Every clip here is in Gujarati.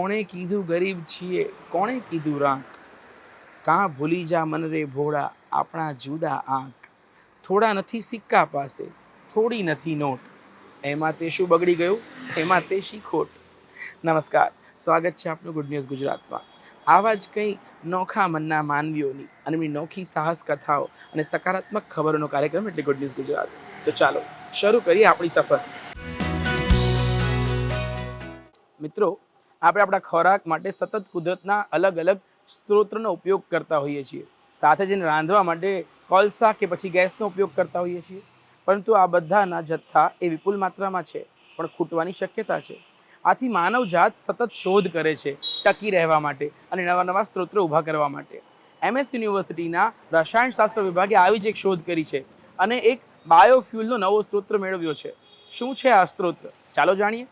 કોણે કીધું ગરીબ છીએ? કોણે કીધું રાંક? કાં ભૂલી જા મન રે ભોળા, આપણા જુદા આંક? થોડા નથી સિક્કા પાસે, થોડી નથી નોટ. એમાં તે શું બગડી ગયું? એમાં તે શી ખોટ નમસ્કાર, સ્વાગત છે આપનું ગુડ ન્યૂઝ ગુજરાતમાં. આવા જ કંઈ નોખા મનના માનવીઓની અને એમની નોખી સાહસ કથાઓ અને સકારાત્મક ખબરોનો કાર્યક્રમ એટલે ગુડ ન્યૂઝ ગુજરાત. તો ચાલો, શરૂ કરીએ આપણી સફર. મિત્રો આપણે આપણા ખોરાક માટે સતત કુદરતના અલગ અલગ સ્ત્રોતનો ઉપયોગ કરતા હોઈએ છીએ. સાથે જઈને રાંધવા માટે કોલસા કે પછી ગેસનો ઉપયોગ કરતા હોઈએ છીએ. પરંતુ આ બધાના જથ્થા એ વિપુલ માત્રામાં છે, પણ ખૂટવાની શક્યતા છે. આથી માનવજાત સતત શોધ કરે છે ટકી રહેવા માટે અને નવા નવા સ્ત્રોતો ઊભા કરવા માટે. એમએસ યુનિવર્સિટીના રસાયણશાસ્ત્ર વિભાગે આવી જ એક શોધ કરી છે અને એક બાયોફ્યુલનો નવો સ્ત્રોત મેળવ્યો છે. શું છે આ સ્ત્રોત? ચાલો જાણીએ.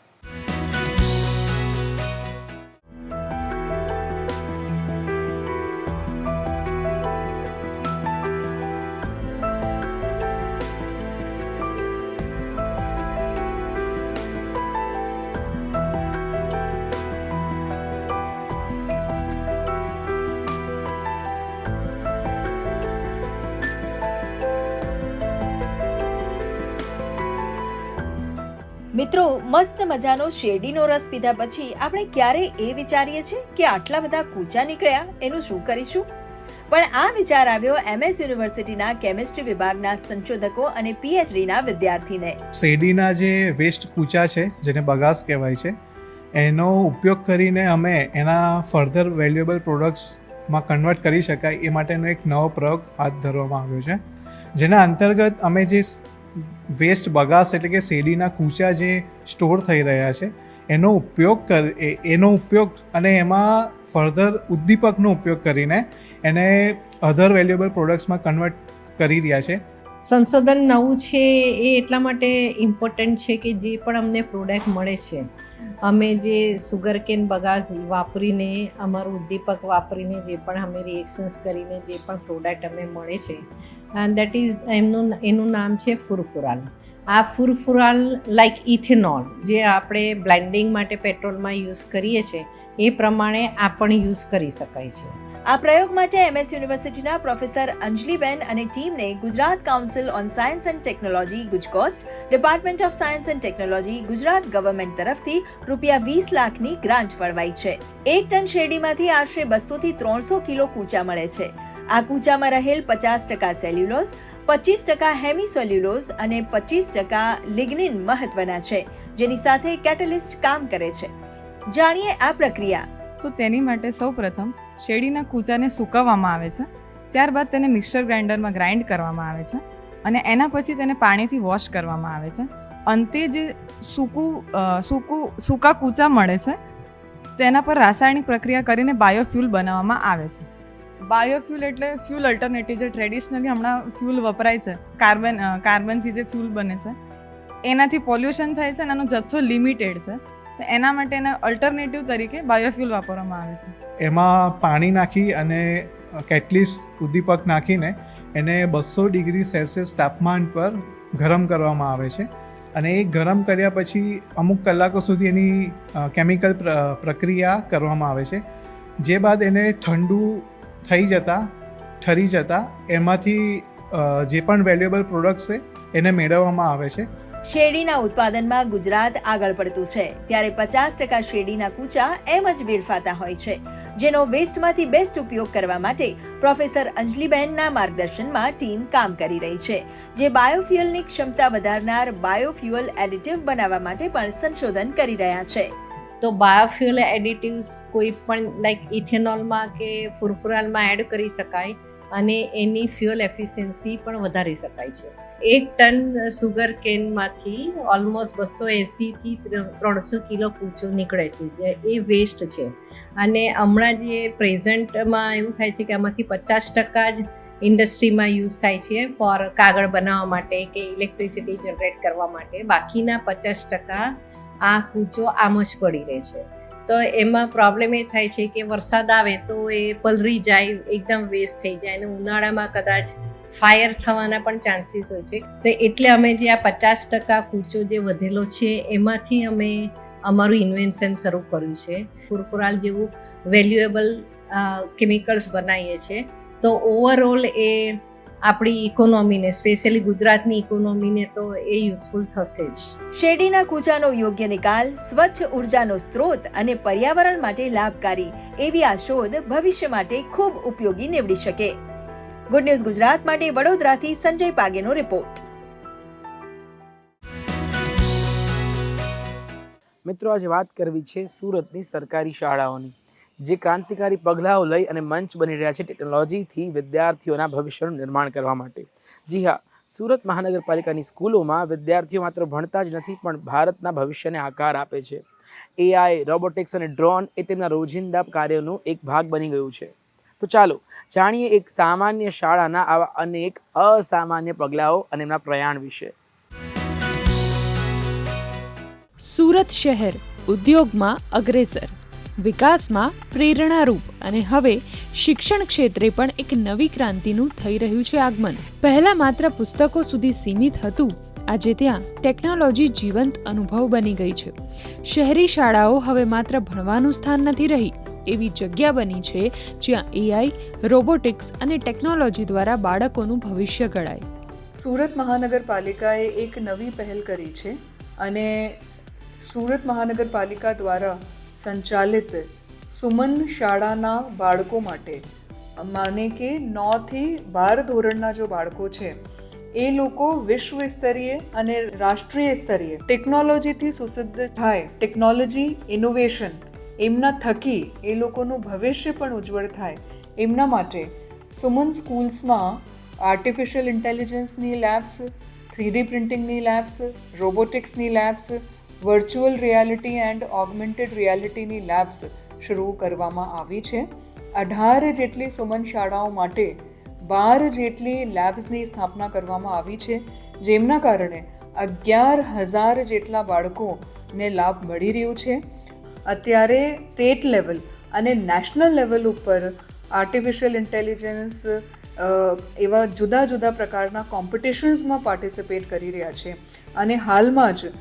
મિત્રો, મસ્ત મજાનો શેરડીનો રસ પીધા પછી આપણે ક્યારે એ વિચારીએ છીએ કે આટલા બધા કૂચા નીકળ્યા, એનું શું કરીશું? પણ આ વિચાર આવ્યો એમએસ યુનિવર્સિટીના કેમિસ્ટ્રી વિભાગના સંશોધકો અને પીએચડીના વિદ્યાર્થીને. શેરડીના જે વેસ્ટ કૂચા છે, જેને બગાસ કહેવાય છે, એનો ઉપયોગ કરીને અમે એના ફર્ધર વેલ્યુએબલ પ્રોડક્ટ્સમાં કન્વર્ટ કરી શકાય એ માટેનો એક નવો પ્રયોગ હાથ ધરવામાં આવ્યો છે. જેના અંતર્ગત અમે જે વેસ્ટ બગાસ એટલે કે શેરડીના કૂચા જે સ્ટોર થઈ રહ્યા છે, એનો ઉપયોગ કર એનો ઉપયોગ અને એમાં ફર્ધર ઉદ્દીપકનો ઉપયોગ કરીને એને અધર વેલ્યુએબલ પ્રોડક્ટ્સમાં કન્વર્ટ કરી રહ્યા છે. સંશોધન નવું છે એ એટલા માટે ઇમ્પોર્ટન્ટ છે કે જે પણ અમને પ્રોડક્ટ મળે છે. અમે જે સુગર કેન બગાસ વાપરીને, અમારું ઉદ્દીપક વાપરીને, જે પણ અમે રિએક્શન્સ કરીને જે પણ પ્રોડક્ટ અમે મળે છે દેટ ઇઝ એમનું, એનું નામ છે ફુરફુરાલ. આ ફુરફુરાલ લાઇક ઇથેનોલ, જે આપણે બ્લેન્ડિંગ માટે પેટ્રોલમાં યુઝ કરીએ છીએ, એ પ્રમાણે આ પણ યુઝ કરી શકાય છે. આ પ્રયોગ માટે એમએસ યુનિવર્સિટીના પ્રોફેસર અંજલીબેન અને ટીમને Gujarat council on science and technology ગુજકોસ્ટ department of science and technology Gujarat government તરફથી રૂપિયા વીસ લાખની ગ્રાન્ટ ફળવાઈ છે. એક ટન શેરડીમાંથી આશરે બસોથી ત્રણસો કિલો કૂચા મળે છે. આ કૂચામાં રહેલ પચાસ ટકા સેલ્યુલોઝ, પચીસ ટકા હેમિસોલ્યુલોઝ અને પચીસ ટકા લિગ્નિન મહત્વના છે, જેની સાથે કેટલિસ્ટ કામ કરે છે. જાણીએ આ પ્રક્રિયા. તો તેની માટે સૌપ્રથમ શેરડીના કૂચાને સૂકવવામાં આવે છે, ત્યારબાદ તેને મિક્સર ગ્રાઇન્ડરમાં ગ્રાઇન્ડ કરવામાં આવે છે અને એના પછી તેને પાણીથી વોશ કરવામાં આવે છે. અંતે જે સૂકું સૂકું, સૂકા કૂચા મળે છે, તેના પર રાસાયણિક પ્રક્રિયા કરીને બાયોફ્યુલ બનાવવામાં આવે છે. બાયોફ્યુલ એટલે ફ્યુલ અલ્ટરનેટિવ જે ટ્રેડિશનલી હમણાં ફ્યુલ વપરાય છે, કાર્બન કાર્બનથી જે ફ્યુલ બને છે, એનાથી પોલ્યુશન થાય છે અને એનો જથ્થો લિમિટેડ છે. તો એના માટે એના અલ્ટરનેટિવ તરીકે બાયોફ્યુલ વાપરવામાં આવે છે. એમાં પાણી નાખી અને કેટલીસ ઉદ્દીપક નાખીને એને બસો ડિગ્રી સેલ્સિયસ તાપમાન પર ગરમ કરવામાં આવે છે. અને એ ગરમ કર્યા પછી અમુક કલાકો સુધી એની કેમિકલ પ્રક્રિયા કરવામાં આવે છે. જે બાદ એને ઠંડુ થઈ જતાં, ઠરી જતાં એમાંથી જે પણ વેલ્યુએબલ પ્રોડક્ટ્સ છે એને મેળવવામાં આવે છે. શેરડીના ઉત્પાદનમાં ગુજરાત આગળ પડતું છે. ત્યારે પચાસ ટકા શેરડીના કૂચા એમ જ વેડફાતા હોય છે. જેનો વેસ્ટમાંથી બેસ્ટ ઉપયોગ કરવા માટે પ્રોફેસર અંજલીબહેનના માર્ગદર્શનમાં ટીમ કામ કરી રહી છે. જે બાયોફ્યુઅલની ક્ષમતા વધારનાર બાયોફ્યુઅલ એડિટિવ બનાવવા માટે પણ સંશોધન કરી રહ્યા છે. તો બાયોફ્યુઅલ એડિટિવ્સ કોઈ પણ, લાઈક ઇથેનોલમાં કે ફુરફુરાલમાં એડ કરી શકાય અને એની ફ્યુઅલ એફિશિયન્સી પણ વધારી શકાય છે. એક ટન સુગર કેનમાંથી ઓલમોસ્ટ બસો એંસીથી ત્રણસો કિલો કૂચો નીકળે છે. એ વેસ્ટ છે. અને હમણાં જે પ્રેઝન્ટમાં એવું થાય છે કે આમાંથી પચાસ ટકા જ ઇન્ડસ્ટ્રીમાં યુઝ થાય છે ફોર કાગળ બનાવવા માટે કે ઇલેક્ટ્રિસિટી જનરેટ કરવા માટે. બાકીના પચાસ ટકા આ કૂચો આમ જ પડી રહે છે. તો એમાં પ્રોબ્લેમ એ થાય છે કે વરસાદ આવે તો એ પલરી જાય, એકદમ વેસ્ટ થઈ જાય અને ઉનાળામાં કદાચ ફાયર થવાના પણ ચાન્સીસ હોય છે. તો એટલે અમે જે આ પચાસ ટકા કૂચો જે વધેલો છે, એમાંથી અમે અમારું ઇન્વેન્શન શરૂ કર્યું છે. ફુરફુરાલ જેવું વેલ્યુએબલ કેમિકલ્સ બનાવીએ છીએ તો ઓવરઓલ એ આપણી ઇકોનોમીને, સ્પેશિયલી ગુજરાતની ઇકોનોમીને તો એ યુઝફુલ થશે જ. શેરડીના કૂચાનો યોગ્ય નિકાલ, સ્વચ્છ ઉર્જાનો સ્ત્રોત અને પર્યાવરણ માટે લાભકારી એવી આ શોધ ભવિષ્ય માટે ખૂબ ઉપયોગી નીવડી શકે. ગુડ ન્યૂઝ ગુજરાત માટે વડોદરાથી સંજય પાગેનો રિપોર્ટ મિત્રો, આજે વાત કરવી છે સુરતની સરકારી શાળાઓની. જે ક્રાંતિકારી પગલાઓ લઈ અને મંચ બની રહ્યા છે ટેકનોલોજીથી વિદ્યાર્થીઓના ભવિષ્યનું નિર્માણ કરવા માટે. જી હા, સુરત મહાનગરપાલિકાની સ્કૂલોમાં વિદ્યાર્થીઓ માત્ર ભણતા જ નથી, પણ ભારતના ભવિષ્યને આકાર આપે છે. એઆઈ રોબોટિક્સ અને ડ્રોન એ તેમના રોજિંદા કાર્યનો એક ભાગ બની ગયું છે. તો ચાલો જાણીએ એક સામાન્ય શાળાના આવા અનેક અસામાન્ય પગલાઓ અને એમના પ્રયાણ વિશે. સુરત શહેર ઉદ્યોગમાં અગ્રેસર, વિકાસમાં પ્રેરણારૂપ અને હવે શિક્ષણ ક્ષેત્રે પણ એક નવી ક્રાંતિનું થઈ રહ્યું છે આગમન. પહેલા માત્ર પુસ્તકો સુધી સીમિત હતું. આજે ત્યાં ટેકનોલોજી જીવંત અનુભવ બની ગઈ છે. શહેરી શાળાઓ હવે માત્ર ભણવાનું સ્થાન નથી રહી એવી જગ્યા બની છે જ્યાં એઆઈ રોબોટિક્સ અને ટેકનોલોજી દ્વારા બાળકોનું ભવિષ્ય ઘડાય. સુરત મહાનગરપાલિકાએ એક નવી પહેલ કરી છે અને સુરત મહાનગરપાલિકા દ્વારા સંચાલિત સુમન શાળાના બાળકો માટે, માને કે નોથી બાર ધોરણના જો બાળકો છે, એ લોકો વિશ્વ સ્તરીય અને રાષ્ટ્રીય સ્તરીય ટેકનોલોજીથી સુસિદ્ધ થાય. ટેકનોલોજી ઇનોવેશન એમના થકી એ લોકોનું ભવિષ્ય પણ ઉજ્જવળ થાય. એમના માટે સુમન સ્કૂલ્સમાં આર્ટિફિશિયલ ઇન્ટેલિજન્સની લેબ્સ થ્રીડી પ્રિન્ટિંગની labs રોબોટિક્સની labs virtual reality and augmented રિયાલિટીની labs શરૂ કરવામાં આવી છે. અઢાર જેટલી સુમન શાળાઓ માટે બાર જેટલી લેબ્સની સ્થાપના કરવામાં આવી છે, જેમના કારણે અગિયાર હજાર જેટલા બાળકોને લાભ મળી રહ્યું છે. અત્યારે સ્ટેટ લેવલ અને નેશનલ લેવલ ઉપર આર્ટિફિશિયલ ઇન્ટેલિજન્સ એવા જુદા જુદા પ્રકારના કોમ્પિટિશન્સમાં પાર્ટિસિપેટ કરી રહ્યા છે. અને હાલમાં જ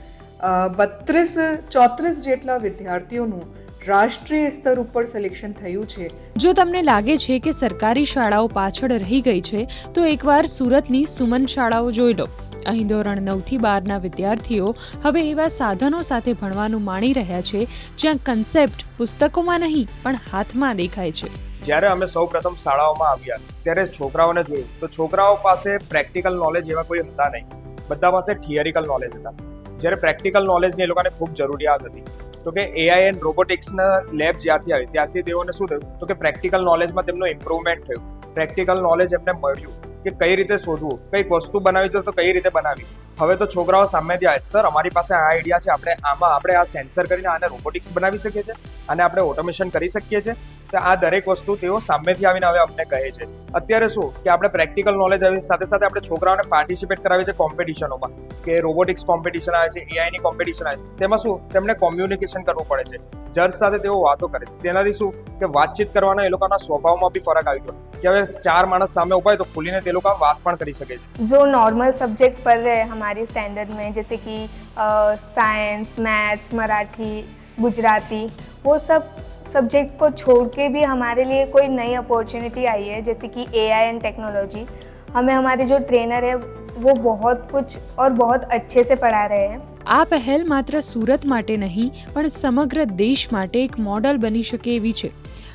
બત્રીસ, ચોત્રીસ જેટલા વિદ્યાર્થીઓનું રાષ્ટ્રીય સ્તર ઉપર સિલેક્શન થયું છે. જો તમને લાગે છે કે સરકારી શાળાઓ પાછળ રહી ગઈ છે, તો એકવાર સુરતની સુમન શાળાઓ જોઈ લો. અહીં ધોરણ નવથી બારના વિદ્યાર્થીઓ હવે એવા સાધનો સાથે ભણવાનું માણી રહ્યા છે, જ્યાં કન્સેપ્ટ પુસ્તકોમાં નહીં, પણ હાથમાં દેખાય છે. જ્યારે અમે સૌ પ્રથમ શાળાઓમાં આવ્યા, ત્યારે છોકરાઓને જોયું, તો છોકરાઓ પાસે પ્રેક્ટિકલ નોલેજ એવા કોઈ હતા નહીં. બધા પાસે થિયરિકલ નોલેજ હતા. જ્યારે પ્રેક્ટિકલ નોલેજની એ લોકોને ખૂબ જરૂરિયાત હતી. તો કે એઆઈ એન્ડ રોબોટિક્સના લેબ જ્યારથી આવી, ત્યારથી તેઓને શું થયું? તો કે પ્રેક્ટિકલ નોલેજમાં તેમનું ઇમ્પ્રુવમેન્ટ થયું. પ્રેક્ટિકલ નોલેજ એમને મળ્યું. કે કઈ રીતે શોધવું? કંઈક વસ્તુ બનાવી છે તો કઈ રીતે બનાવી? હવે તો છોકરાઓ સામેથી આવે સર. અમારી પાસે આ આઈડિયા છે. આપણે આમાં આપણે આ સેન્સર કરીને આને રોબોટિક્સ બનાવી શકીએ છીએ અને આપણે ઓટોમેશન કરી શકીએ છીએ. તો આ દરેક વસ્તુ તેઓ સામેથી આવીને હવે અમને કહે છે. અત્યારે શું કે આપણે પ્રેક્ટિકલ નોલેજ આવી સાથે સાથે આપણે છોકરાઓને પાર્ટિસિપેટ કરાવીએ છીએ કોમ્પિટિશનોમાં કે રોબોટિક્સ કોમ્પિટિશન આવે છે એઆઈની કોમ્પિટિશન આવે છે. તેમાં શું? તેમને કોમ્યુનિકેશન કરવું પડે છે. જજ સાથે તેઓ વાતો કરે છે. તેનાથી શું કે વાતચીત કરવાના એ લોકોના સ્વભાવમાં બી ફરક આવી ગયો. કે હવે ચાર માણસ સામે ઊભા તો ખુલીને તે લોકો વાત પણ કરી શકે છે. જો નોર્મલ સબ્જેક્ટ પર હમારે हमारी स्टैंडर्ड में जैसे कि साइंस मैथ्स मराठी गुजराती वो सब सब्जेक्ट को छोड़ के भी हमारे लिए कोई नई अपॉर्चुनिटी आई है जैसे कि एआई एंड टेक्नोलॉजी हमें हमारे जो ट्रेनर है वो बहुत कुछ और बहुत अच्छे से पढ़ा रहे हैं આ પહેલ માત્ર સુરત માટે નહીં પણ સમગ્ર દેશ માટે એક મોડલ બની શકે એવી છે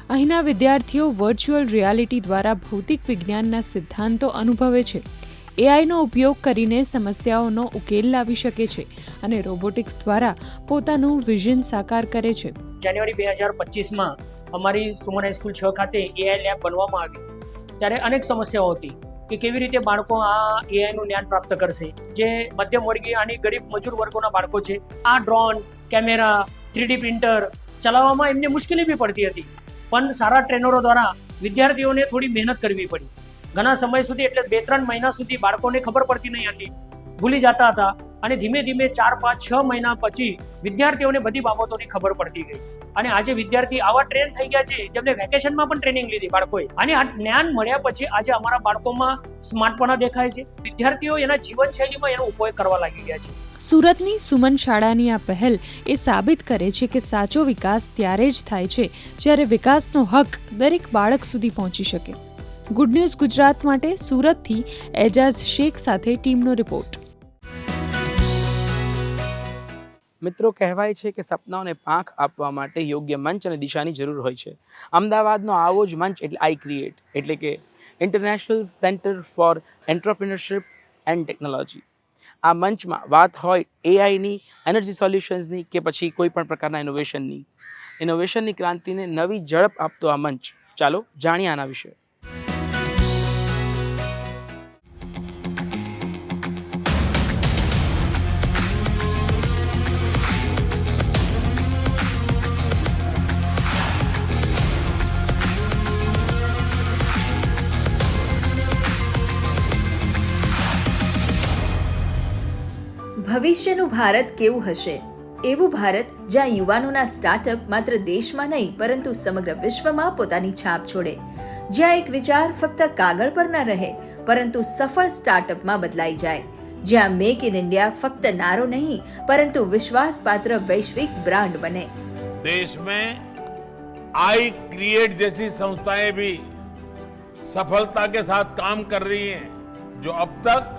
અહીંના વિદ્યાર્થીઓ વર્ચ્યુઅલ રિયાલિટી દ્વારા ભૌતિક વિજ્ઞાનના સિદ્ધાંતો અનુભવે છે એઆઈનો ઉપયોગ કરીને સમસ્યાઓનો ઉકેલ લાવી શકે છે અને રોબોટિક્સ દ્વારા પોતાનું વિઝન સાકાર કરે છે. જાન્યુઆરી બે હજાર પચીસમાં અમારી સુમન હાઈસ્કૂલ છ ખાતે એઆઈ લેબ બનવામાં આવી. ત્યારે અનેક સમસ્યાઓ હતી કે કેવી રીતે બાળકો આ એઆઈનું જ્ઞાન પ્રાપ્ત કરશે. જે મધ્યમ વર્ગીય અને ગરીબ મજૂર વર્ગોના બાળકો છે. આ ડ્રોન, કેમેરા, થ્રીડી પ્રિન્ટર ચલાવવામાં એમને મુશ્કેલી બી પડતી હતી. પણ સારા ટ્રેનરો દ્વારા વિદ્યાર્થીઓને થોડી મહેનત કરવી પડી. ઘણા સમય સુધી એટલે બે ત્રણ મહિના સુધી બાળકોને ખબર પડતી નહીં હતી. ભૂલી જતા હતા અને ધીમે ધીમે ચાર, પાંચ, છ મહિના પછી વિદ્યાર્થીઓને બધી બાબતોની ખબર પડતી ગઈ. અને આજે વિદ્યાર્થી આવા ટ્રેન થઈ ગયા છે, જેમને વેકેશનમાં પણ ટ્રેનિંગ લીધી બાળકોએ. અને આ જ્ઞાન મળ્યા પછી આજે અમારા બાળકોમાં સ્માર્ટપણા દેખાય છે. વિદ્યાર્થીઓ એના જીવનશૈલીમાં એનો ઉપયોગ કરવા લાગી ગયા છે. સુરતની સુમન શાળાની આ પહેલ એ સાબિત કરે છે કે સાચો વિકાસ ત્યારે જ થાય છે જ્યારે વિકાસનો હક દરેક બાળક સુધી પહોંચી શકે. ગુડ ન્યૂઝ ગુજરાત માટે સુરતથી એજાઝ શેખ સાથે ટીમનો રિપોર્ટ. મિત્રો, કહેવાય છે કે સપનાઓને પાંખ આપવા માટે યોગ્ય મંચ અને દિશાની જરૂર હોય છે. અમદાવાદનો આવો જ મંચ એટલે આઈ ક્રિએટ, એટલે કે international centre for entrepreneurship and technology આ મંચમાં વાત હોય એઆઈની એનર્જી સોલ્યુશન્સની કે પછી કોઈ પણ પ્રકારના ઇનોવેશનની ઇનોવેશનની ક્રાંતિને નવી ઝડપ આપતો આ મંચ. ચાલો જાણીએ આના વિશે. ભવિષ્યનું ભારત કેવું હશે એવું ભારત જ્યાં યુવાનોના સ્ટાર્ટઅપ માત્ર દેશમાં નહીં પરંતુ સમગ્ર વિશ્વમાં પોતાની છાપ છોડે જ્યાં એક વિચાર ફક્ત કાગળ પર ન રહે પરંતુ સફળ સ્ટાર્ટઅપમાં બદલાઈ જાય જ્યાં મેક ઇન ઇન્ડિયા ફક્ત નારો નહીં પરંતુ વિશ્વાસપાત્ર વૈશ્વિક બ્રાન્ડ બને देश में आई क्रिएट जैसी संस्थाएं भी सफलता के साथ काम कर रही हैं जो अब तक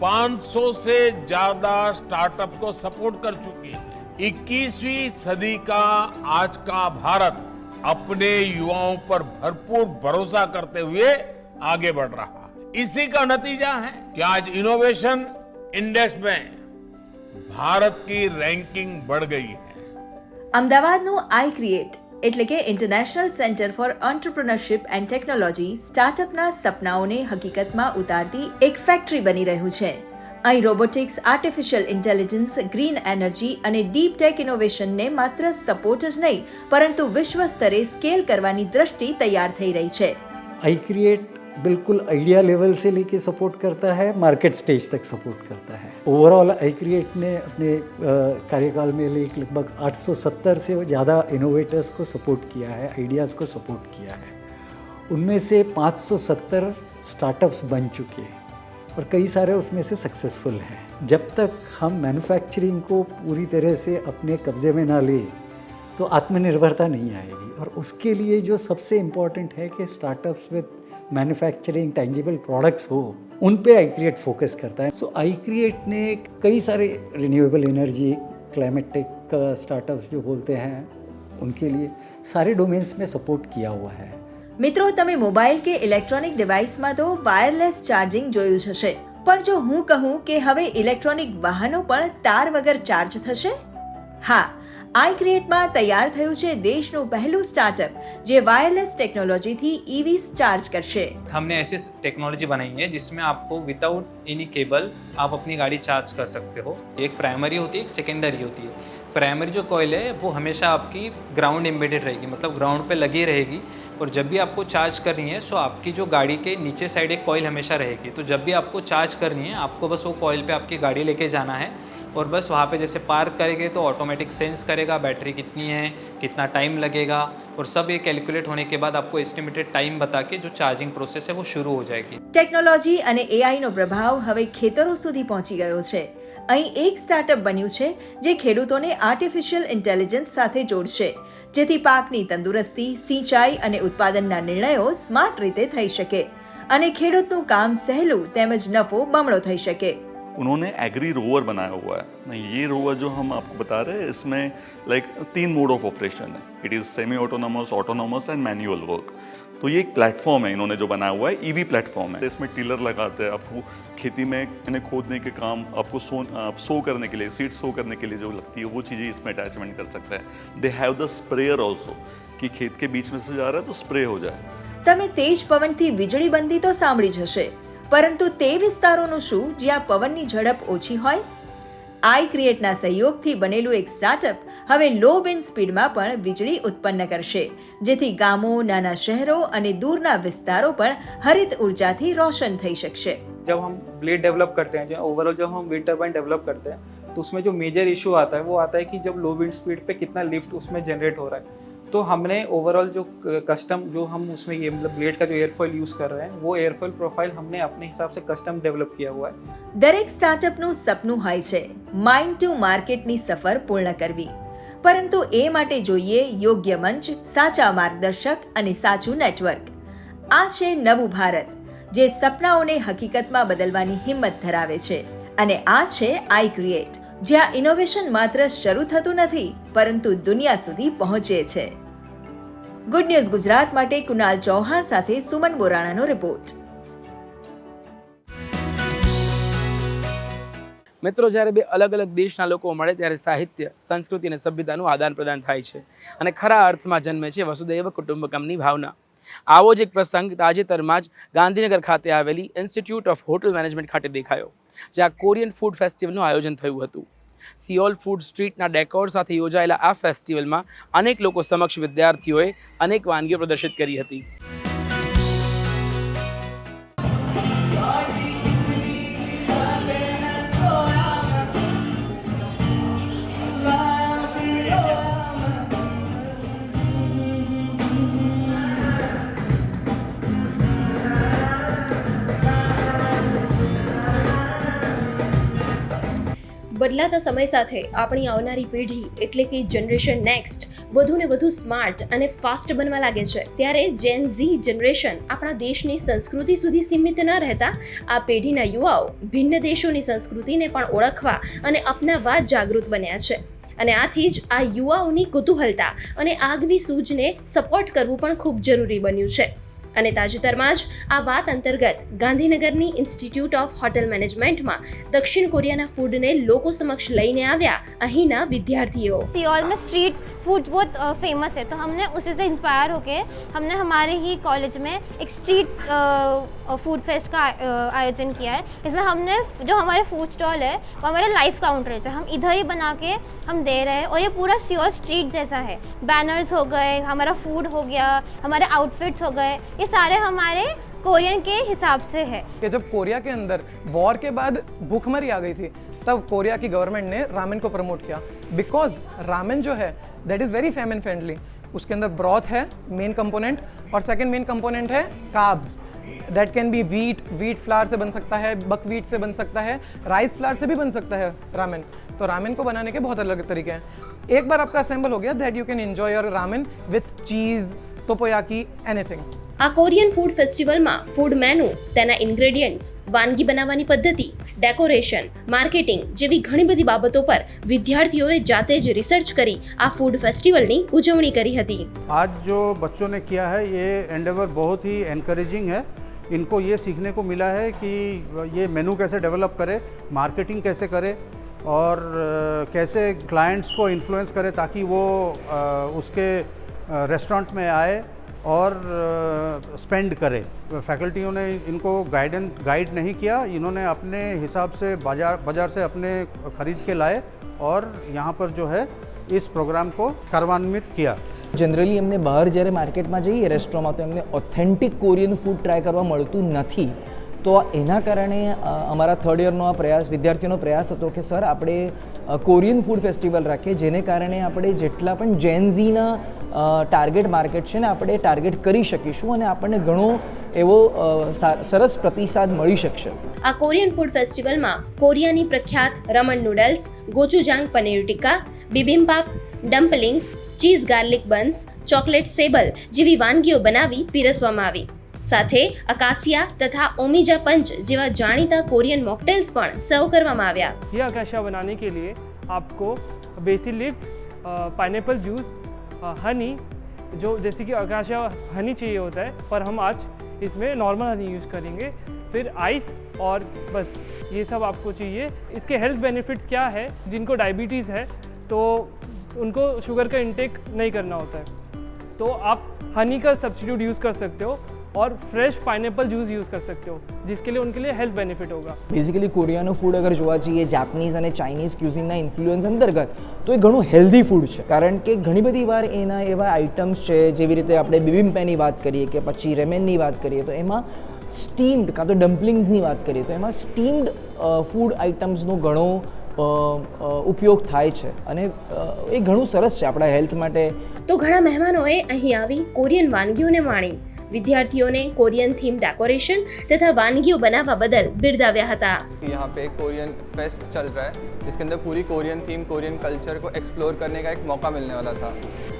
500 से ज्यादा स्टार्टअप को सपोर्ट कर चुकी है 21वीं सदी का आज का भारत अपने युवाओं पर भरपूर भरोसा करते हुए आगे बढ़ रहा है इसी का नतीजा है कि आज इनोवेशन इंडेक्स में भारत की रैंकिंग बढ़ गई है અમદાવાદનું આઈ ક્રિએટ એટલે કે international centre for entrepreneurship and technology સ્ટાર્ટઅપના સપનાઓને હકીકતમાં ઉતારતી એક ફેક્ટરી બની રહ્યું છે. અહીં robotics artificial intelligence green energy અને ડીપ ટેક ઇનોવેશનને માત્ર સપોર્ટ જ નહીં, પરંતુ વિશ્વ સ્તરે સ્કેલ કરવાની દ્રષ્ટિ તૈયાર થઈ રહી છે. આઈ ક્રિએટ बिल्कुल आइडिया लेवल से लेके सपोर्ट करता है मार्केट स्टेज तक सपोर्ट करता है। ओवरऑल आई क्रिएट ने अपने कार्यकाल में लगभग 870 से ज़्यादा इनोवेटर्स को सपोर्ट किया है आइडियाज़ को सपोर्ट किया है। उनमें से 570 स्टार्टअप्स बन चुके हैं और कई सारे उसमें से सक्सेसफुल हैं। जब तक हम मैन्युफैक्चरिंग को पूरी तरह से अपने कब्जे में ना ले तो आत्मनिर्भरता नहीं आएगी और उसके लिए जो सबसे इम्पोर्टेंट है कि startups with manufacturing tangible products हो उन पे आई क्रिएट फोकस करता है सो आई क्रिएट ने कई सारे renewable energy climate tech startups जो बोलते हैं उनके लिए सारे डोमेन्स में सपोर्ट किया हुआ है મિત્રો તમે મોબાઈલ કે ઇલેક્ટ્રોનિક ડિવાઇસમાં તો વાયરલેસ ચાર્જિંગ જોયું જ હશે પણ જો હું કહું કે હવે ઇલેક્ટ્રોનિક વાહનો પણ તાર વગર ચાર્જ થશે હા આઈ ક્રિએટમાં તૈયાર થયું છે દેશનું પહેલું સ્ટાર્ટઅપ જે વાયરલેસ ટેકનોલોજીથી ઈવીસ ચાર્જ કરશે हमने ऐसी टेक्नोलॉजी बनाई है जिसमें आपको विदाउट एनी केबल आप अपनी गाड़ी चार्ज कर सकते हो एक प्राइमरी होती है एक सेकेंडरी होती है प्राइमरी जो कॉयल है वो हमेशा आपकी ग्राउंड एम्बेडेड रहेगी मतलब ग्राउंड पे लगी रहेगी और जब भी आपको चार्ज करनी है सो आपकी जो गाड़ी के नीचे साइड एक कॉयल हमेशा रहेगी तो जब भी आपको चार्ज करनी है आपको बस वो कॉयल पे आपकी गाड़ी लेके जाना है और बस वहाँ पे जैसे पार्क करेंगे तो ऑटोमेटिक सेंस करेगा बैटरी कितनी है कितना टाइम लगेगा और सब ये कैलकुलेट होने के बाद आपको एस्टिमेटेड टाइम बता के जो चार्जिंग प्रोसेस है वो शुरू हो जाएगी ટેકનોલોજી અને એઆઈનો પ્રભાવ હવે ખેતરો સુધી પહોંચી ગયો છે અહીં એક સ્ટાર્ટઅપ બન્યું છે જે ખેડૂતોને આર્ટિફિશિયલ ઇન્ટેલિજન્સ સાથે જોડશે જેથી પાકની તંદુરસ્તી સિંચાઈ અને ઉત્પાદનના નિર્ણયો સ્માર્ટ રીતે થઈ શકે અને ખેડૂતનું કામ સહેલું તેમજ નફો બમણો થઈ શકે उन्होंने एग्री रोवर बनाया हुआ है नहीं ये रोवर जो हम आपको बता रहे हैं इसमें लाइक तीन मोड ऑफ ऑपरेशन है it is semi autonomous autonomous and manual work तो ये एक प्लेटफॉर्म है इन्होंने जो बनाया हुआ है ईवी प्लेटफॉर्म है इसमें टिलर लगाते हैं आपको खेती में इन्हें खोदने के काम आपको सो आप सो करने के लिए सीड सो करने के लिए जो लगती है वो चीज़ें इसमें अटैचमेंट कर सकते हैं they have the sprayer also कि खेत के बीच में से जा रहा है तो स्प्रे हो जाए તમે તેજ પવનથી વીજળી બનતી તો સાંભળી જ હશે પરંતુ તે વિસ્તારોનું શું જ્યાં પવનની ઝડપ ઓછી હોય આઈ ક્રિએટના સહયોગથી બનેલું એક સ્ટાર્ટઅપ હવે લો વિન્ડ સ્પીડમાં પણ વીજળી ઉત્પન્ન કરશે જેથી ગામો નાના શહેરો અને દૂરના વિસ્તારો પણ હરિત ઉર્જાથી રોશન થઈ શકશે जब हम ब्लेड डेवलप करते हैं जो ओवरऑल जब हम विंड टर्बाइन डेवलप करते हैं तो उसमें जो मेजर इशू आता है वो आता है कि जब लो विंड स्पीड पे कितना लिफ्ट उसमें जनरेट हो रहा है तो हमने ओवरऑल जो कस्टम जो हम उसमें ये मतलब ब्लेड का जो एयरफॉइल यूज़ कर रहे हैं वो एयरफॉइल प्रोफाइल हमने अपने हिसाब से कस्टम डेवलप किया हुआ है દરેક સ્ટાર્ટઅપનું સપનું હોય છે માઇન્ડ ટુ માર્કેટની સફર પૂર્ણ કરવી પરંતુ એ માટે જોઈએ યોગ્ય મંચ સાચા માર્ગદર્શક અને સાચું નેટવર્ક આ છે નવું ભારત જે સપનાઓને હકીકતમાં બદલવાની હિંમત ધરાવે છે અને આ છે આઈ ક્રિએટ જ્યાં ઇનોવેશન માત્ર શરૂ થતું નથી, પરંતુ દુનિયા સુધી પહોંચે છે. ગુડ ન્યૂઝ ગુજરાત માટે કુનાલ ચૌહાણ સાથે સુમન બોરાણાનો રિપોર્ટ મિત્રો, જ્યારે બે અલગ અલગ દેશના લોકો મળે, ત્યારે સાહિત્ય, સંસ્કૃતિ અને સભ્યતાનું આદાન પ્રદાન થાય છે. અને ખરા અર્થમાં જન્મે છે વસુદૈવ કુટુંબકમની ભાવના. આવો જ એક પ્રસંગ તાજેતરમાં જ ગાંધીનગર ખાતે આવેલી ઇન્સ્ટિટ્યૂટ ઓફ હોટલ મેનેજમેન્ટ ખાતે દેખાયો, જ્યાં કોરિયન ફૂડ ફેસ્ટિવલનું આયોજન થયું હતું. સિયોલ ફૂડ સ્ટ્રીટના ડેકોર સાથે યોજાયેલા આ ફેસ્ટિવલમાં અનેક લોકો સમક્ષ વિદ્યાર્થીઓએ અનેક વાનગીઓ પ્રદર્શિત કરી હતી. બદલાતા સમય સાથે આપણી આવનારી પેઢી, એટલે કે જનરેશન નેક્સ્ટ વધુ ને વધુ સ્માર્ટ અને ફાસ્ટ બનવા લાગે છે. ત્યારે જેન ઝી જનરેશન આપણા દેશની સંસ્કૃતિ સુધી સીમિત ન રહેતા, આ પેઢીના યુવાઓ ભિન્ન દેશોની સંસ્કૃતિને પણ ઓળખવા અને અપનાવવા જાગૃત બન્યા છે. અને આથી જ આ યુવાઓની કુતૂહલતા અને આગવી સૂઝને સપોર્ટ કરવું પણ ખૂબ જરૂરી બન્યું છે. અને તાજેતરમાં જ આ વાત અંતર્ગત ગાંધીનગરની ઇન્સ્ટિટ્યૂટ ઓફ હોટેલ મેનેજમેન્ટમાં દક્ષિણ કોરિયાના ફૂડને લોકો સમક્ષ લઈને આવ્યા અહીંના વિદ્યાર્થીઓ सियोल में स्ट्रीट फूड बहुत फेमस है तो हमने उसी से इंस्पायर होके हमने हमारे ही कॉलेज में एक स्ट्रीट फूड फेस्ट का अ, आयोजन किया है इसमें हमने जो हमारे फूड स्टॉल है वो हमारे लाइव काउंटर है हम इधर ही बना के हम दे रहे हैं और ये पूरा सियोल स्ट्रीट जैसा है बैनर्स हो गए हमारा फूड हो गया हमारे आउटफिट्स हो गए ये सारे हमारे कोरियन के हिसाब से है। कि जब कोरिया के अंदर वॉर के बाद भूखमरी आ गई थी, तब कोरिया की गवर्नमेंट ने रामेन को प्रमोट किया। बिकॉज़ रामेन जो है, that is very famine friendly. उसके अंदर ब्रॉथ है, मेन कंपोनेंट, और सेकंड मेन कंपोनेंट है carbs. That can be wheat wheat flour से बन सकता है बक वीट से बन सकता है राइस फ्लावर से भी बन सकता है रामेन। तो रामेन को बनाने के बहुत अलग तरीके हैं। एक बार आपका असेंबल हो गया that you can enjoy your ramen with cheese tteokbokki anything આ કોરિયન ફૂડ ફેસ્ટિવલમાં ફૂડ મેનુ તેના ઇન્ગ્રેડિયન્ટ્સ વાનગી બનાવવાની પદ્ધતિ ડેકોરેશન માર્કેટિંગ જેવી ઘણી બધી બાબતો પર વિદ્યાર્થીઓએ જાતે જ રિસર્ચ કરી આ ફૂડ ફેસ્ટિવલની ઉજવણી કરી હતી आज जो बच्चों ने किया है ये एंडेवर बहुत ही एनकरेजिंग है इनको ये सीखने को मिला है कि ये मेनू कैसे डेवलप करे मार्केटिंग कैसे करे और अ, कैसे क्लाइंट्स को इन्फ्लुएंस करे ताकि वो अ, उसके रेस्टोरेंट में आए और स्पेंड करे फैकल्टियों ने इनको गाइडेंस गाइड नहीं किया इन्होंने अपने हिसाब से बाजार बाजार से अपने खरीद के लाए और यहाँ पर जो है इस प्रोग्राम को कार्यान्वित किया જનરલી એમને બહાર જ્યારે માર્કેટમાં જઈએ રેસ્ટોરન્ટમાં તો એમને ઓથેન્ટિક કોરિયન ફૂડ ટ્રાય કરવા મળતું નથી તો એના કારણે અમારા થર્ડ યરનો આ પ્રયાસ, વિદ્યાર્થીઓનો પ્રયાસ હતો કે, સર, આપણે કોરિયન ફૂડ ફેસ્ટિવલ રાખીએ, જેને કારણે આપણે જેટલા પણ જેનઝીના ટાર્ગેટ માર્કેટ છે ને, આપણે ટાર્ગેટ કરી શકીશું અને આપણને ઘણો એવો સરસ પ્રતિસાદ મળી શકશે. આ કોરિયન ફૂડ ફેસ્ટિવલમાં કોરિયાની પ્રખ્યાત રમણ noodles gochujang paneer tikka bibimbap dumplings cheese garlic buns chocolate sable જેવી વાનગીઓ બનાવી પીરસવામાં આવી. સાથે અકાસિયા તથા ઓમિજા પંચ જેવા જાણીતા કોરિયન મોકટેલ્સ પણ સર્વ કરવામાં આવ્યા ये आकाशा बनाने के लिए आपको basil leaves pineapple juice honey जो जैसे कि आकाशा हनी चाहिए होता है पर हम आज इसमें नॉर्मल हनी यूज़ करेंगे फिर आइस और बस ये सब आपको चाहिए इसके हेल्थ बेनिफिट्स क्या है जिनको डायबिटीज़ है तो उनको शुगर का इंटेक नहीं करना होता है तो आप हनी का सब्स्टिट्यूट यूज़ कर सकते हो और फ्रेश पाइनएप्पल जूस यूज़ कर सकते हो जिसके लिए उनके लिए हेल्थ बेनिफिट होगा બેઝિકલી કોરિયાનું ફૂડ અગર જોવા જઈએ જાપનીઝ અને ચાઇનીઝ ક્યુઝિનના ઇન્ફ્લુઅન્સ અંતર્ગત તો એ ઘણું હેલ્ધી ફૂડ છે કારણ કે ઘણી બધી વાર એના એવા આઇટમ્સ છે જેવી રીતે આપણે બિબિમ્પેની વાત કરીએ કે પછી રેમેનની વાત કરીએ તો એમાં સ્ટીમ્ડ કાં તો ડમ્પલિંગ્સની વાત કરીએ તો એમાં સ્ટીમ્ડ ફૂડ આઇટમ્સનો ઘણો અ, અ, ઉપયોગ થાય છે અને અ, એ ઘણું સરસ છે આપણા હેલ્થ માટે તો ઘણા મહેમાનોએ અહીં આવી કોરિયન વાનગીઓને માણી વિદ્યાર્થીઓને કોરિયન થીમ ડેકોરેશન તથા વાનગીઓ બનાવવા બદલ બિરદાવ્યા હતા यहाँ पे कोरियन फेस्ट चल रहा है जिसके अंदर पूरी कोरियन थीम कोरियन कल्चर को एक्सप्लोर करने का एक मौका मिलने वाला था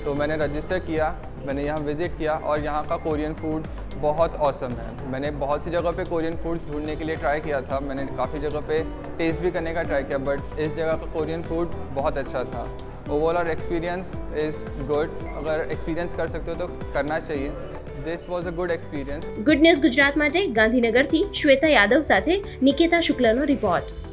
तो मैंने रजिस्टर किया मैंने यहाँ विज़िट किया और यहाँ का कोरियन फूड बहुत औसम है मैंने बहुत सी जगह पे कोरियन फूड ढूंढने के लिए ट्राई किया था मैंने काफ़ी जगह पे टेस्ट भी करने का ट्राई किया बट इस जगह का कोरियन फूड बहुत अच्छा था ओवरऑल एक्सपीरियंस इज़ गुड अगर एक्सपीरियंस कर सकते हो तो करना चाहिए this was a good experience. Good news Gujarat માટે, ગાંધીનગરથી શ્વેતા યાદવ સાથે નિકેતા શુક્લનો રિપોર્ટ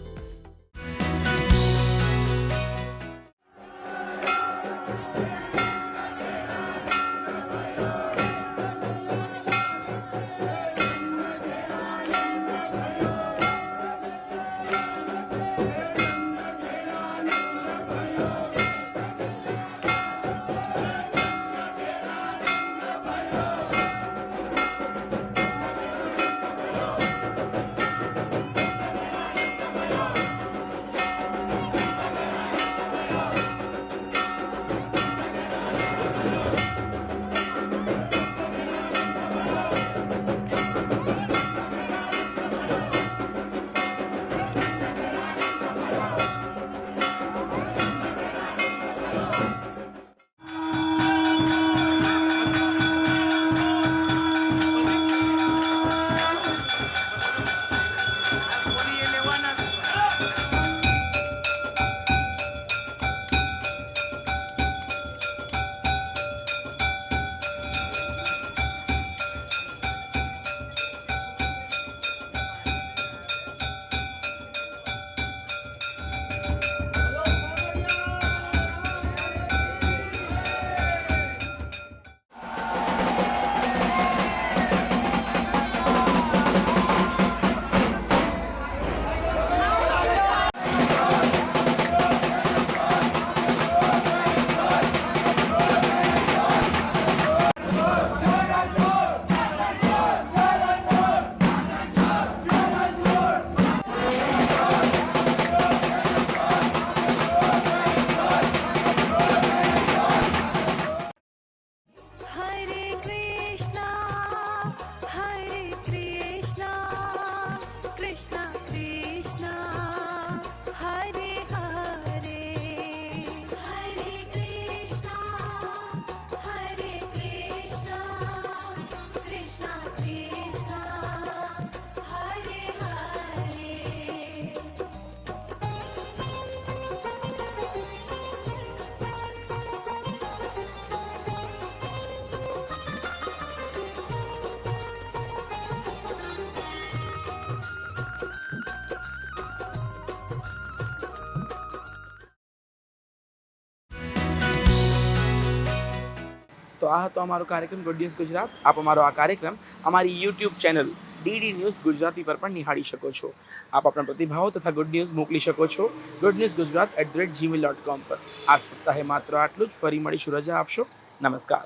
તો આ હતો અમારો કાર્યક્રમ ગુડ ન્યૂઝ ગુજરાત આપ અમારો આ કાર્યક્રમ અમારી YouTube channel DD news Gujarati પર પણ નિહાળી શકો છો. આપ આપણા પ્રતિભાવો તથા ગુડ ન્યૂઝ મોકલી શકો છો good news Gujarat at the rate Gmail dot com પર. આ સપ્તાહે માત્ર આટલું જ. ફરી મળીશું. રજા આપશો. નમસ્કાર.